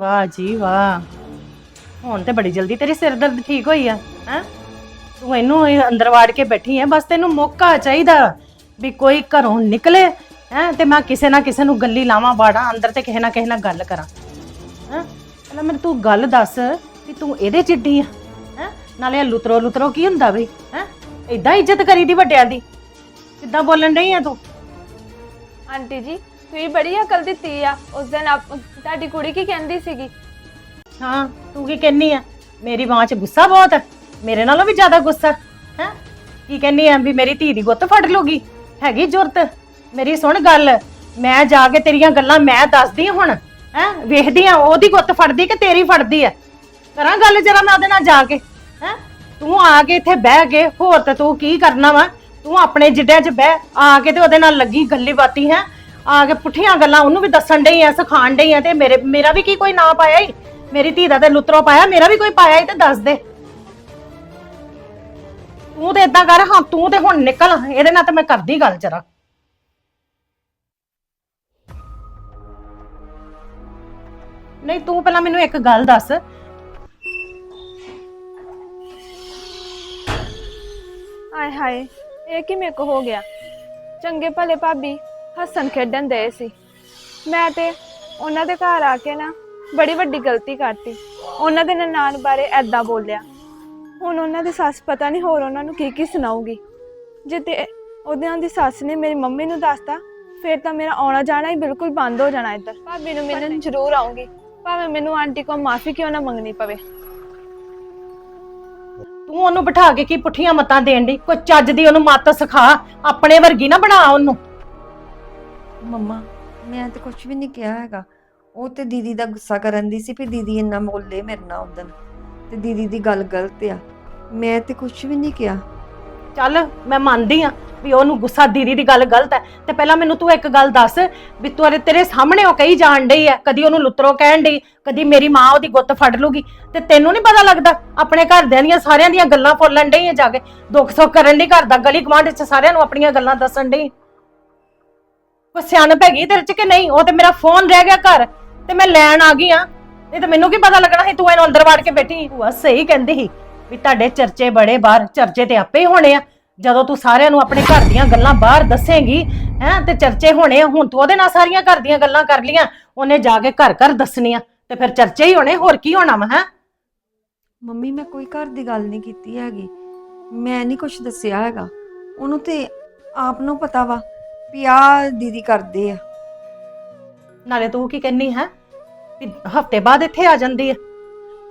ਵਾਹ ਜੀ ਵਾਹ। ਹੁਣ ਤੇ ਬੜੀ ਜਲਦੀ ਤੇਰੀ ਸਿਰ ਦਰਦ ਠੀਕ ਹੋਈ ਆ, ਹੈ? ਤੂੰ ਇਹਨੂੰ ਇਹ ਅੰਦਰ ਵਾੜ ਕੇ ਬੈਠੀ ਹੈ ਬਸ ਤੈਨੂੰ ਮੌਕਾ ਚਾਹੀਦਾ ਵੀ ਕੋਈ ਘਰੋਂ ਨਿਕਲੇ, ਹੈ? ਤੇ ਮੈਂ ਕਿਸੇ ਨਾ ਕਿਸੇ ਨੂੰ ਗੱਲੀ ਲਾਵਾਂ ਬਾੜਾਂ ਅੰਦਰ ਤੇ ਕਿਸੇ ਨਾ ਕਿਸੇ ਨਾਲ ਗੱਲ ਕਰਾਂ। ਹੈ? ਪਹਿਲਾਂ ਮੈਨੂੰ ਤੂੰ ਗੱਲ ਦੱਸ ਵੀ ਤੂੰ ਇਹਦੇ ਚਿੱਡੀ ਆ, ਹੈ? ਨਾਲੇ ਇਹ ਲੁਤਰੋ ਲੁਤਰੋ ਕੀ ਹੁੰਦਾ ਬਈ, ਹੈ? ਇਦਾਂ ਇੱਜ਼ਤ ਕਰੀਦੀ ਵੱਡਿਆਂ ਦੀ। ਕਿੱਦਾਂ ਬੋਲਣ ਰਹੀ ਆ ਤੂੰ? ਆਂਟੀ ਜੀ ਤੁਸੀਂ ਬੜੀ ਅਕਲ ਦਿੱਤੀ ਆ। ਉਸ ਦਿਨ ਆਪ ਤੁਹਾਡੀ ਕੁੜੀ ਕੀ ਕਹਿੰਦੀ ਸੀਗੀ? ਹਾਂ, ਤੂੰ ਕੀ ਕਹਿੰਨੀ ਆ? ਮੇਰੀ ਮਾਂ 'ਚ ਗੁੱਸਾ ਬਹੁਤ ਹੈ ਮੇਰੇ ਨਾਲੋਂ ਵੀ ਜ਼ਿਆਦਾ ਗੁੱਸਾ। ਹੈ? ਕੀ ਕਹਿੰਨੀ ਆ ਵੀ ਮੇਰੀ ਧੀ ਦੀ ਗੁੱਤ ਫੜ ਲੂਗੀ ਹੈਗੀ ਜ਼ਰੂਰਤ ਮੇਰੀ ਸੁਣ ਗੱਲ। ਮੈਂ ਜਾ ਕੇ ਤੇਰੀਆਂ ਗੱਲਾਂ ਮੈਂ ਦੱਸਦੀ ਹਾਂ ਹੁਣ। ਹੈ? ਵੇਖਦੀ ਆ, ਉਹਦੀ ਗੁੱਤ ਫੜਦੀ ਕਿ ਤੇਰੀ ਫੜਦੀ ਆ? ਕਰਾਂ ਗੱਲ ਜਰਾ ਮੈਂ ਉਹਦੇ ਨਾਲ ਜਾ ਕੇ? ਹੈ? ਤੂੰ ਆ ਕੇ ਇੱਥੇ ਬਹਿ ਕੇ, ਹੋਰ ਤੇ ਤੂੰ ਕੀ ਕਰਨਾ ਵਾ? ਤੂੰ ਆਪਣੇ ਜਿੱਡਿਆਂ 'ਚ ਬਹਿ, ਆ ਕੇ ਤੇ ਉਹਦੇ ਨਾਲ ਲੱਗੀ ਗੱਲੀ ਬਾਤੀ ਹੈ? ਆ ਕੇ ਪੁੱਠੀਆਂ ਗੱਲਾਂ ਉਹਨੂੰ ਵੀ ਦੱਸਣ ਡਈ ਆ ਸਿਖਾਣ ਡਈ ਆ ਤੇ ਮੇਰੇ, ਮੇਰਾ ਵੀ ਕੀ ਕੋਈ ਨਾਂ ਪਾਇਆ ਈ? ਮੇਰੀ ਧੀ ਦਾ ਤੇ ਲੁੱਤਰੋ ਪਾਇਆ, ਮੇਰਾ ਵੀ ਕੋਈ ਪਾਇਆ ਈ ਤੇ ਦੱਸ ਦੇ। ਤੂੰ ਤੇ ਇਦਾਂ ਕਰ, ਹਾਂ, ਤੂੰ ਤੇ ਹੁਣ ਨਿਕਲ, ਇਹਦੇ ਨਾਲ ਤੇ ਮੈਂ ਕਰਦੀ ਗੱਲ ਜਰਾ। ਨਹੀਂ, ਤੂੰ ਪਹਿਲਾਂ ਮੈਨੂੰ ਇੱਕ ਗੱਲ ਦੱਸ। ਆਏ ਹਾਏ, ਇਹ ਕੀ ਮੇਰੇ ਕੋ ਹੋ ਗਿਆ? ਚੰਗੇ ਭਲੇ ਭਾਬੀ ਹੱਸਣ ਖੇਡਣ ਦੇ ਸੀ। ਮੈਂ ਤੇ ਉਹਨਾਂ ਦੇ ਘਰ ਆ ਕੇ ਨਾ ਬੜੀ ਵੱਡੀ ਗਲਤੀ ਕਰਤੀ। ਉਹਨਾਂ ਦੇ ਨਨਾਣ ਬਾਰੇ ਐਦਾਂ ਬੋਲਿਆ। ਹੁਣ ਉਹਨਾਂ ਦੀ ਸੱਸ ਪਤਾ ਨਹੀਂ ਹੋਰ ਉਹਨਾਂ ਨੂੰ ਕੀ ਕੀ ਸੁਣਾਊਗੀ। ਜੇ ਤੇ ਉਹਨਾਂ ਦੀ ਸੱਸ ਨੇ ਮੇਰੀ ਮੰਮੀ ਨੂੰ ਦੱਸਤਾ, ਫਿਰ ਤਾਂ ਮੇਰਾ ਆਉਣਾ ਜਾਣਾ ਹੀ ਬਿਲਕੁਲ ਬੰਦ ਹੋ ਜਾਣਾ ਇੱਧਰ। ਭਾਬੀ ਨੂੰ ਮਿਲਣ ਜ਼ਰੂਰ ਆਉਂਗੀ ਭਾਵੇਂ ਮੈਨੂੰ ਆਂਟੀ ਕੋਲ ਮਾਫੀ ਕਿਉਂ ਨਾ ਮੰਗਣੀ ਪਵੇ। ਤੂੰ ਉਹਨੂੰ ਬਿਠਾ ਕੇ ਕੀ ਪੁੱਠੀਆਂ ਮਤਾਂ ਦੇਣ ਦੀ ਕੋਈ ਚੱਜ ਦੀ ਉਹਨੂੰ ਮੱਤ ਸਿਖਾ। ਆਪਣੇ ਵਰਗੀ ਨਾ ਬਣਾ ਉਹਨੂੰ। ਮੰਮਾ, ਮੈਂ ਤੇ ਕੁਝ ਵੀ ਨਹੀਂ ਕਿਹਾ ਹੈਗਾ। ਉਹ ਤੇ ਦੀਦੀ ਦਾ ਗੁੱਸਾ ਕਰਨ ਦੀ ਸੀ ਵੀ ਦੀਦੀ ਇੰਨਾ ਬੋਲੇ ਮੇਰੇ ਨਾਲ ਉਦੋਂ ਤੇ ਦੀਦੀ ਦੀ ਗੱਲ ਗਲਤ ਆ। ਮੈਂ ਤੇ ਕੁਝ ਵੀ ਨਹੀਂ ਕਿਹਾ। ਚੱਲ, ਮੈਂ ਮੰਨਦੀ ਆ ਵੀ ਉਹਨੂੰ ਗੁੱਸਾ ਦੀਦੀ ਦੀ ਗੱਲ ਗਲਤ ਹੈ ਤੇ ਪਹਿਲਾਂ ਮੈਨੂੰ ਤੂੰ ਇੱਕ ਗੱਲ ਦੱਸ ਵੀ ਤੂੰ ਤੇਰੇ ਸਾਹਮਣੇ ਉਹ ਕਹੀ ਜਾਣ ਡਈ ਹੈ ਕਦੀ ਉਹਨੂੰ ਲੁੱਤਰੋ ਕਹਿਣ ਡਈ, ਕਦੀ ਮੇਰੀ ਮਾਂ ਉਹਦੀ ਗੁੱਤ ਫੜ ਲੂਗੀ। ਤੇ ਤੈਨੂੰ ਨਹੀਂ ਪਤਾ ਲੱਗਦਾ, ਆਪਣੇ ਘਰਦਿਆਂ ਦੀਆਂ ਸਾਰਿਆਂ ਦੀਆਂ ਗੱਲਾਂ ਫੋਲਣ ਡਈ ਹੈ ਜਾ ਕੇ। ਦੁੱਖ ਸੁੱਖ ਕਰਨ ਡਈ, ਘਰ ਦਾ ਗਲੀ ਗਵਾਂਢ ਚ ਸਾਰਿਆਂ ਨੂੰ ਆਪਣੀਆਂ ਗੱਲਾਂ ਦੱਸਣ ਡਈ। ਕੋਈ ਸਿਆਣਪ ਹੈਗੀ ਤੇਰੇ ਚ ਕਿ ਨਹੀਂ? ਉਹ ਤੇ ਮੇਰਾ ਫੋਨ ਰਹਿ ਗਿਆ ਘਰ ਤੇ ਮੈਂ ਲੈਣ ਆ ਗਈ ਆ। ਇਹ ਤਾਂ ਮੈਨੂੰ ਕੀ ਪਤਾ ਲੱਗਣਾ ਸੀ, ਤੂੰ ਇਹਨੂੰ ਅੰਦਰ ਵਾੜ ਕੇ ਬੈਠੀ ਭੂਆ, ਸਹੀ ਕਹਿੰਦੀ ਸੀ ਵੀ ਤੁਹਾਡੇ ਚਰਚੇ ਬੜੇ ਬਾਹਰ, ਚਰਚੇ ਤੇ ਆਪੇ ਹੀ ਹੋਣੇ ਆ। ਜਦੋਂ ਤੂੰ ਸਾਰਿਆਂ ਨੂੰ ਆਪਣੇ ਘਰ ਦੀਆਂ ਗੱਲਾਂ ਬਾਹਰ ਦੱਸੇਂਗੀ, ਹੈ, ਤੇ ਚਰਚੇ ਹੋਣੇ ਆ, ਹੁਣ ਤੂੰ ਉਹਦੇ ਨਾਲ ਸਾਰੀਆਂ ਘਰ ਦੀਆਂ ਗੱਲਾਂ ਕਰ ਲੀਆਂ ਉਹਨੇ ਜਾ ਕੇ ਘਰ ਘਰ ਦੱਸਣੀਆਂ, ਤੇ ਫਿਰ ਚਰਚੇ ਹੀ ਹੋਣੇ, ਹੋਰ ਕੀ ਹੋਣਾ ਵਾ, ਹੈਂ? ਮੰਮੀ, ਮੈਂ ਕੋਈ ਘਰ ਦੀ ਗੱਲ ਨਹੀਂ ਕੀਤੀ ਹੈਗੀ। ਮੈਂ ਨਹੀਂ ਕੁਝ ਦੱਸਿਆ ਹੈਗਾ। ਉਹਨੂੰ ਤੇ ਆਪ ਨੂੰ ਪਤਾ ਵਾ। ਵੀ ਆ ਦੀਦੀ ਕਰਦੇ ਆ। ਨਾਲੇ ਤੂੰ ਕੀ ਕਹਿੰਨੀ ਹੈ? ਵੀ ਹਫ਼ਤੇ ਬਾਅਦ ਇੱਥੇ ਆ ਜਾਂਦੀ ਹੈ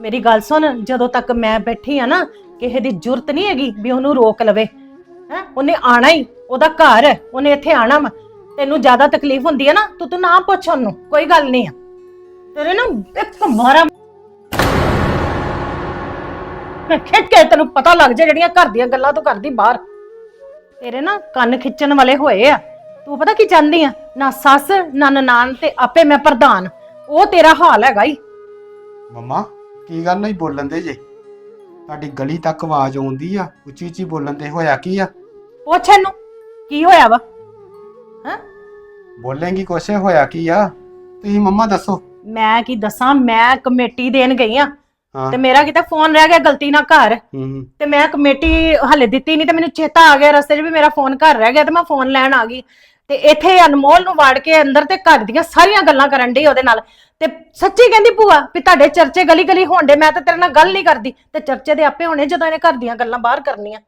ਮੇਰੀ ਗੱਲ ਸੁਣ, ਜਦੋਂ ਤੱਕ ਮੈਂ ਬੈਠੀ ਆ ਨਾ, ਕਿਸੇ ਦੀ ਜ਼ਰੂਰਤ ਨਹੀਂ ਹੈਗੀ ਵੀ ਉਹਨੂੰ ਰੋਕ ਲਵੇ। ਹੈ? ਉਹਨੇ ਆਣਾ ਹੀ, ਉਹਦਾ ਘਰ ਹੈ, ਉਹਨੇ ਇੱਥੇ ਆਣਾ ਵਾ। ਤੈਨੂੰ ਜ਼ਿਆਦਾ ਤਕਲੀਫ ਹੁੰਦੀ ਹੈ ਨਾ, ਤੂੰ ਤੂੰ ਨਾ ਪੁੱਛ ਉਹਨੂੰ, ਕੋਈ ਗੱਲ ਨਹੀਂ ਆ। ਤੇਰੇ ਨਾ ਇੱਕ ਮਾਰਾ ਮੈਂ ਖਿੱਚ ਕੇ ਤੈਨੂੰ ਪਤਾ ਲੱਗ ਜਾ ਜਿਹੜੀਆਂ ਘਰ ਦੀਆਂ ਗੱਲਾਂ ਤੂੰ ਕਰਦੀ ਬਾਹਰ। ਤੇਰੇ ਨਾ ਕੰਨ ਖਿੱਚਣ ਵਾਲੇ ਹੋਏ ਆ। ਤੂੰ ਪਤਾ ਕੀ ਚਾਹੁੰਦੀ ਆ? ਨਾ ਸੱਸ ਨਾ ਨਨਾਣ ਤੇ ਆਪੇ ਮੈਂ ਪ੍ਰਧਾਨ। ਉਹ ਤੇਰਾ ਹਾਲ ਹੈਗਾ ਹੀ ਮੰਮਾ ਕੀ ਗੱਲ ਨਹੀਂ ਬੋਲਣ ਦੇ ਜੇ? ਤੁਹਾਡੀ ਗਲੀ ਤੱਕ ਆਵਾਜ਼ ਆਉਂਦੀ ਆ ਉੱਚੀ ਉੱਚੀ ਬੋਲਣ ਤੇ ਹੋਇਆ ਕੀ ਆ? ਪੁੱਛ ਇਹਨੂੰ ਕੀ ਹੋਇਆ ਵਾ? ਹੈ? ਬੋਲੇਂਗੀ ਕੁਛ ਹੋਇਆ ਕੀ ਆ? ਤੁਸੀਂ ਮੰਮਾ ਦੱਸੋ। ਮੈਂ ਕੀ ਦੱਸਾਂ ਮੈਂ ਕਮੇਟੀ ਦੇਣ ਗਈ ਆ। ਹਾਂ। ਤੇ ਮੇਰਾ ਕਿਤੇ ਫੋਨ ਰਹਿ ਗਿਆ ਗਲਤੀ ਨਾਲ ਘਰ ਹੂੰ ਤੇ ਮੈਂ ਕਮੇਟੀ ਹਲੇ ਦਿੱਤੀ ਨਹੀਂ ਤੇ ਮੈਨੂੰ ਚੇਤਾ ਆ ਗਿਆ ਰਸਤੇ 'ਚ ਵੀ ਮੇਰਾ ਫੋਨ ਘਰ ਰਹਿ ਗਿਆ ਤੇ ਮੈਂ ਫੋਨ ਲੈਣ ਆ ਗਈ। ਤੇ ਇੱਥੇ ਅਨਮੋਲ ਨੂੰ ਵਾੜ ਕੇ ਅੰਦਰ ਤੇ ਘਰ ਦੀਆਂ ਸਾਰੀਆਂ ਗੱਲਾਂ ਕਰਨ ਡਈ ਉਹਦੇ ਨਾਲ। ਤੇ ਸੱਚੀ ਕਹਿੰਦੀ ਭੂਆ ਵੀ ਤੁਹਾਡੇ ਚਰਚੇ ਗਲੀ ਗਲੀ ਹੋਣਦੇ ਮੈਂ ਤਾਂ ਤੇਰੇ ਨਾਲ ਗੱਲ ਨਹੀਂ ਕਰਦੀ। ਤੇ ਚਰਚੇ ਦੇ ਆਪੇ ਹੋਣੇ ਜਦੋਂ ਇਹਨੇ ਘਰ ਦੀਆਂ ਗੱਲਾਂ ਬਾਹਰ ਕਰਨੀਆਂ।